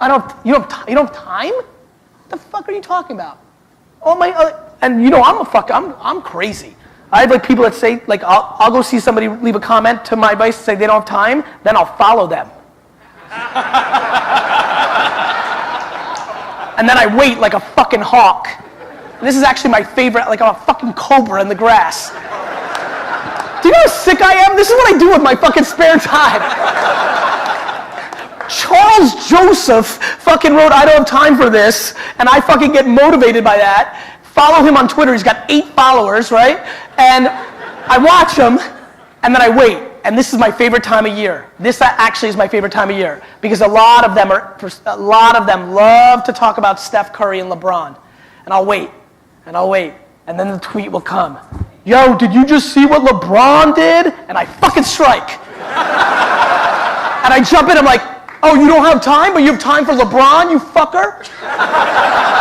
I don't. You don't. Have, you don't have time. What the fuck are you talking about? Oh my. And you know I'm a fuck. I'm I'm crazy. I have like people that say like I'll, I'll go see somebody leave a comment to my advice and say they don't have time. Then I'll follow them. and then I wait like a fucking hawk. And this is actually my favorite. Like I'm a fucking cobra in the grass. Do you know how sick I am? This is what I do with my fucking spare time. Joseph fucking wrote, I don't have time for this, and I fucking get motivated by that. Follow him on Twitter, he's got eight followers, right? And I watch him, and then I wait. And this is my favorite time of year. This actually is my favorite time of year because a lot of them are, a lot of them love to talk about Steph Curry and LeBron. And I'll wait, and I'll wait, and then the tweet will come yo, did you just see what LeBron did? And I fucking strike. and I jump in, I'm like, oh, you don't have time, but you have time for LeBron, you fucker?